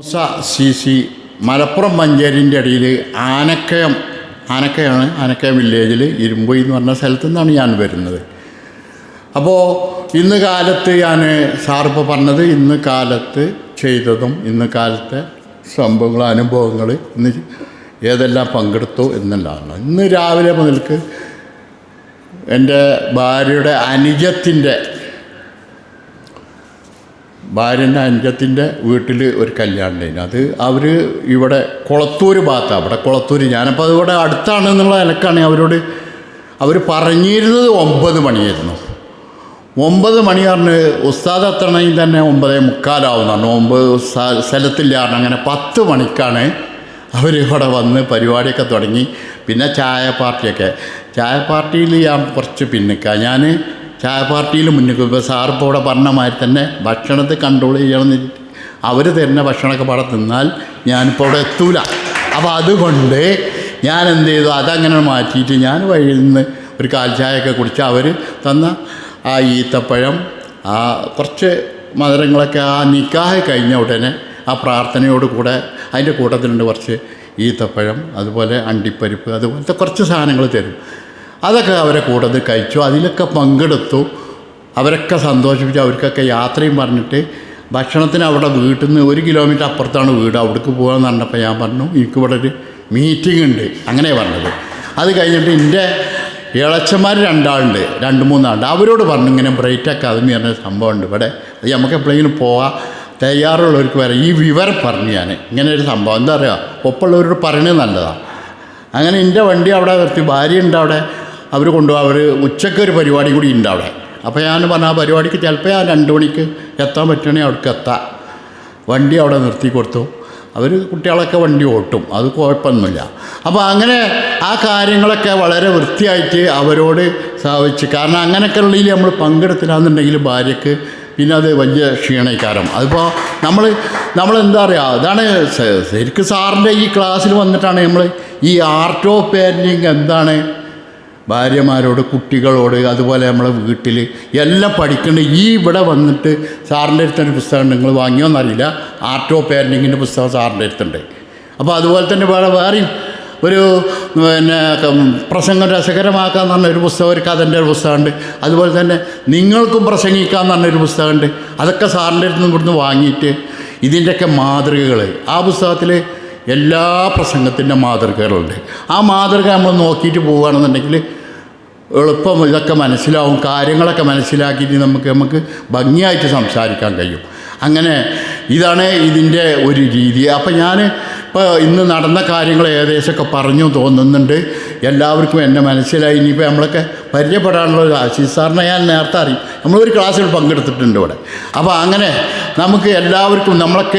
Musa C C Malappuram മഞ്ചേരിന്റെ ഇടയിൽ ആനക്കയം. ആനക്കയാണ് ആനക്കയം വില്ലേജിൽ ഇരുമ്പൊയ് എന്ന് പറഞ്ഞ സ്ഥലത്തു നിന്നാണ് ഞാൻ വരുന്നത്. അപ്പോൾ ഇന്ന് കാലത്ത് ഞാൻ സാറിപ്പോൾ പറഞ്ഞത് ഇന്ന് കാലത്ത് ചെയ്തതും ഇന്ന് കാലത്തെ സംഭവങ്ങൾ അനുഭവങ്ങൾ ഇന്ന് ഏതെല്ലാം പങ്കെടുത്തു എന്നുള്ളതാണ്. ഇന്ന് രാവിലെ മുതൽക്ക് എന്റെ ഭാര്യയുടെ അനുജത്തിന്റെ ഭാര്യന്റെ അഞ്ചത്തിന്റെ വീട്ടിൽ ഒരു കല്യാണം കഴിഞ്ഞു അത് അവർ ഇവിടെ കുളത്തൂർ ഭാഗത്താണ് അവിടെ കുളത്തൂർ ഞാനപ്പോൾ അതിവിടെ അടുത്താണ് എന്നുള്ള നിലക്കാണ് അവരോട് അവർ പറഞ്ഞിരുന്നത് ഒമ്പത് മണിയായിരുന്നു. ഒമ്പത് മണി പറഞ്ഞ് ഉസ്താദ് എത്തണമെങ്കിൽ തന്നെ ഒമ്പതേ മുക്കാലാവുന്നതാണ് ഒമ്പത് സ്ഥലത്തില്ല കാരണം അങ്ങനെ പത്ത് മണിക്കാണ് അവർ ഇവിടെ വന്ന് പരിപാടിയൊക്കെ തുടങ്ങി. പിന്നെ ചായ പാർട്ടിയൊക്കെ. ചായ പാർട്ടിയിൽ ഞാൻ കുറച്ച് പിന്നിക്കാം. ഞാൻ ചായ പാർട്ടിയിൽ മുന്നിൽ ഇപ്പോൾ സാർ ഇപ്പോൾ ഇവിടെ പറഞ്ഞ മാതിരി തന്നെ ഭക്ഷണത്തെ കൺട്രോൾ ചെയ്യണമെന്ന് അവർ തരുന്ന ഭക്ഷണമൊക്കെ പാടെ തിന്നാൽ ഞാനിപ്പോൾ ഇവിടെ എത്തൂല. അപ്പോൾ അതുകൊണ്ട് ഞാൻ എന്ത് ചെയ്തു? അതങ്ങനെ മാറ്റിയിട്ട് ഞാൻ വഴിയിൽ നിന്ന് ഒരു കാൽ ചായയൊക്കെ കുടിച്ച് അവർ തന്ന ആ ഈത്തപ്പഴം ആ കുറച്ച് മധുരങ്ങളൊക്കെ ആ നിക്കാഹ് കഴിഞ്ഞ ഉടനെ ആ പ്രാർത്ഥനയോട് കൂടെ അതിന്റെ കൂട്ടത്തിലുണ്ട് കുറച്ച് ഈത്തപ്പഴം അതുപോലെ അണ്ടിപ്പരിപ്പ് അതുപോലത്തെ കുറച്ച് സാധനങ്ങൾ തരും. അതൊക്കെ അവരെ കൂട്ടത്തിൽ കഴിച്ചു. അതിലൊക്കെ പങ്കെടുത്തു. അവരൊക്കെ സന്തോഷിപ്പിച്ചു. അവർക്കൊക്കെ യാത്രയും പറഞ്ഞിട്ട് ഭക്ഷണത്തിന് അവിടെ വീട്ടിൽ നിന്ന് ഒരു കിലോമീറ്റർ അപ്പുറത്താണ് വീട്. അവിടേക്ക് പോകാമെന്ന് പറഞ്ഞപ്പോൾ ഞാൻ പറഞ്ഞു എനിക്കിവിടെ ഒരു മീറ്റിംഗ് ഉണ്ട്. അങ്ങനെ പറഞ്ഞത്. അത് കഴിഞ്ഞിട്ട് എന്റെ ഇളച്ചന്മാർ രണ്ടാളുണ്ട് രണ്ട് മൂന്നാളുണ്ട്. അവരോട് പറഞ്ഞു ഇങ്ങനെ ബ്രൈറ്റ് അക്കാദമി പറഞ്ഞ സംഭവമുണ്ട്. ഇവിടെ അത് നമുക്ക് എപ്പോഴെങ്കിലും പോകാം തയ്യാറുള്ളവർക്ക് വരാം ഈ വിവരം പറഞ്ഞു ഞാൻ. ഇങ്ങനെ ഒരു സംഭവം. എന്താ പറയുക? ഒപ്പമുള്ളവരോട് പറയണേ നല്ലതാണ് അങ്ങനെ എന്റെ വണ്ടി അവിടെ നിർത്തി. ഭാര്യ ഉണ്ട് അവിടെ. അവർ കൊണ്ടുപോകും അവർ ഉച്ചയ്ക്ക് ഒരു പരിപാടി കൂടി ഉണ്ട് അവിടെ. അപ്പോൾ ഞാൻ പറഞ്ഞ ആ പരിപാടിക്ക് ചിലപ്പോൾ ആ രണ്ട് മണിക്ക് എത്താൻ പറ്റുകയാണെങ്കിൽ അവിടേക്ക് എത്താം. വണ്ടി അവിടെ നിർത്തി കൊടുത്തു. അവർ കുട്ടികളൊക്കെ വണ്ടി ഓട്ടും. അത് കുഴപ്പമൊന്നുമില്ല. അപ്പോൾ അങ്ങനെ ആ കാര്യങ്ങളൊക്കെ വളരെ വൃത്തിയായിട്ട് അവരോട് സാധിച്ച്. കാരണം അങ്ങനെയൊക്കെ ഉള്ളതിൽ നമ്മൾ പങ്കെടുത്തില്ലാന്നുണ്ടെങ്കിൽ ഭാര്യയ്ക്ക് പിന്നെ അത് വലിയ ക്ഷീണക്കാരം. അതിപ്പോൾ നമ്മൾ നമ്മൾ എന്താ പറയുക അതാണ് ശരിക്കും സാറിന്റെ ഈ ക്ലാസ്സിൽ വന്നിട്ടാണ് നമ്മൾ ഈ ആർട്ട് ഓഫ് പെയിന്റിങ് എന്താണ് ഭാര്യമാരോട് കുട്ടികളോട് അതുപോലെ നമ്മളെ വീട്ടിൽ എല്ലാം പഠിക്കേണ്ട. ഈ ഇവിടെ വന്നിട്ട് സാറിന്റെ അടുത്തൊരു പുസ്തകം നിങ്ങൾ വാങ്ങിയോന്നറിയില്ല ആർട്ട് ഓഫ് പാരന്റിങ്ങിന്റെ പുസ്തകം സാറിന്റെ അടുത്തുണ്ട്. അപ്പോൾ അതുപോലെ തന്നെ വേറെ വേറെയും ഒരു പിന്നെ പ്രസംഗം രസകരമാക്കാന്ന് പറഞ്ഞൊരു പുസ്തകം ഒരു കഥന്റെ ഒരു പുസ്തകമുണ്ട്. അതുപോലെ തന്നെ നിങ്ങൾക്കും പ്രസംഗിക്കാമെന്ന് പറഞ്ഞൊരു പുസ്തകമുണ്ട്. അതൊക്കെ സാറിന്റെ അടുത്ത് നിന്ന് ഇവിടുന്ന് വാങ്ങിയിട്ട് ഇതിന്റെയൊക്കെ മാതൃകകൾ ആ പുസ്തകത്തിൽ എല്ലാ പ്രസംഗത്തിന്റെ മാതൃകകളുണ്ട്. ആ മാതൃക നമ്മൾ നോക്കിയിട്ട് പോവുകയാണെന്നുണ്ടെങ്കിൽ എളുപ്പം ഇതൊക്കെ മനസ്സിലാവും കാര്യങ്ങളൊക്കെ മനസ്സിലാക്കിയിട്ട് നമുക്ക് നമുക്ക് ഭംഗിയായിട്ട് സംസാരിക്കാൻ കഴിയും. അങ്ങനെ ഇതാണ് ഇതിന്റെ ഒരു രീതി. അപ്പം ഞാൻ ഇപ്പോൾ ഇന്ന് നടന്ന കാര്യങ്ങൾ ഏകദേശമൊക്കെ പറഞ്ഞു തോന്നുന്നുണ്ട്. എല്ലാവർക്കും എന്നെ മനസ്സിലായി. ഇനിയിപ്പോൾ നമ്മളൊക്കെ പരിചയപ്പെടാനുള്ള ഒരു ആശീസ് സാറിനെ ഞാൻ നേരത്തെ അറിയും. നമ്മളൊരു ക്ലാസ്സിൽ പങ്കെടുത്തിട്ടുണ്ട് ഇവിടെ. അപ്പോൾ അങ്ങനെ നമുക്ക് എല്ലാവർക്കും നമ്മളൊക്കെ